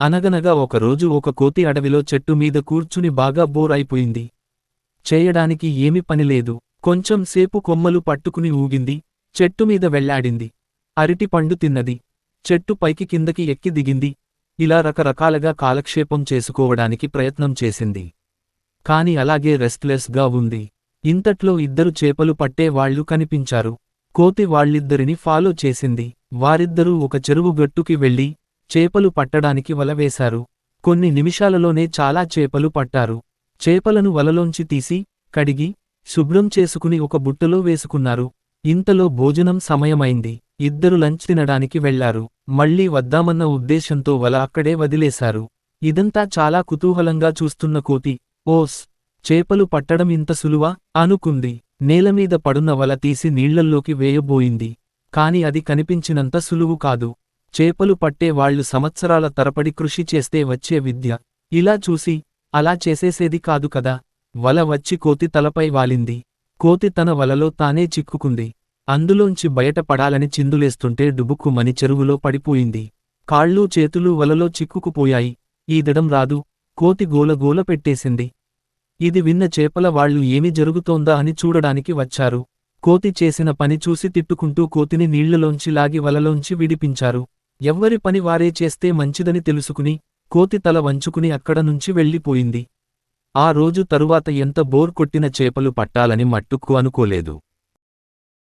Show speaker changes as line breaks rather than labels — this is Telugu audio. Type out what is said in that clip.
అనగనగా ఒకరోజు ఒక కోతి అడవిలో చెట్టు మీద కూర్చుని బాగా బోర్ అయిపోయింది. చేయడానికి ఏమి పనిలేదు కొంచెం సేపు కొమ్మలు పట్టుకుని ఊగింది. చెట్టు మీద వెళ్ళాడింది. అరటి పండు తిన్నది. చెట్టు పైకి కిందకి ఎక్కి దిగింది. ఇలా రకరకాలుగా కాలక్షేపం చేసుకోవడానికి ప్రయత్నం చేసింది. కాని అలాగే రెస్ట్లెస్గా ఉంది. ఇంతట్లో ఇద్దరు చేపలు పట్టే వాళ్ళు కనిపించారు. కోతి వాళ్ళిద్దరిని ఫాలో చేసింది. వారిద్దరూ ఒక చెరువు గట్టుకి వెళ్ళి చేపలు పట్టడానికి వల వేశారు. కొన్ని నిమిషాలలోనే చాలా చేపలు పట్టారు. చేపలను వలలోంచి తీసి కడిగి శుభ్రం చేసుకుని ఒక బుట్టలో వేసుకున్నారు. ఇంతలో భోజనం సమయమైంది. ఇద్దరు లంచ్ తినడానికి వెళ్ళారు మళ్ళీ వద్దామన్న ఉద్దేశంతో వల అక్కడే వదిలేశారు. ఇదంతా చాలా కుతూహలంగా చూస్తున్న కోతి ఓస్ చేపలు పట్టడం ఇంత సులువా? అనుకుంది. నేలమీద పడున్న వల తీసి నీళ్ళల్లోకి వేయబోయింది. కాని అది కనిపించినంత సులువు కాదు. చేపలు పట్టే వాళ్ళు సంవత్సరాల తరపడి కృషి చేస్తే వచ్చే విద్య. ఇలా చూసి అలా చేసేసేది కాదు కదా వల వచ్చి కోతి తలపై వాలింది. కోతి తన వలలో తానే చిక్కుకుంది. అందులోంచి బయటపడాలని చిందులేస్తుంటే డుబుక్కుమని చెరువులో పడిపోయింది. కాళ్ళూ చేతులు వలలో చిక్కుకుపోయాయి. ఈదడం రాదు కోతి గోలగోల పెట్టేసింది. ఇది విన్న చేపల వాళ్ళు ఏమి జరుగుతోందా అని చూడడానికి వచ్చారు. కోతి చేసిన పని చూసి తిట్టుకుంటూ కోతిని నీళ్ళలోంచి లాగి వలలోంచి విడిపించారు. ఎవ్వరి పని వారే చేస్తే మంచిదని తెలుసుకుని కోతి తల వంచుకుని అక్కడ నుంచి వెళ్ళిపోయింది. ఆ రోజు తరువాత ఎంత బోర్ కొట్టిన చేపలు పట్టాలని మట్టుక్కు అనుకోలేదు.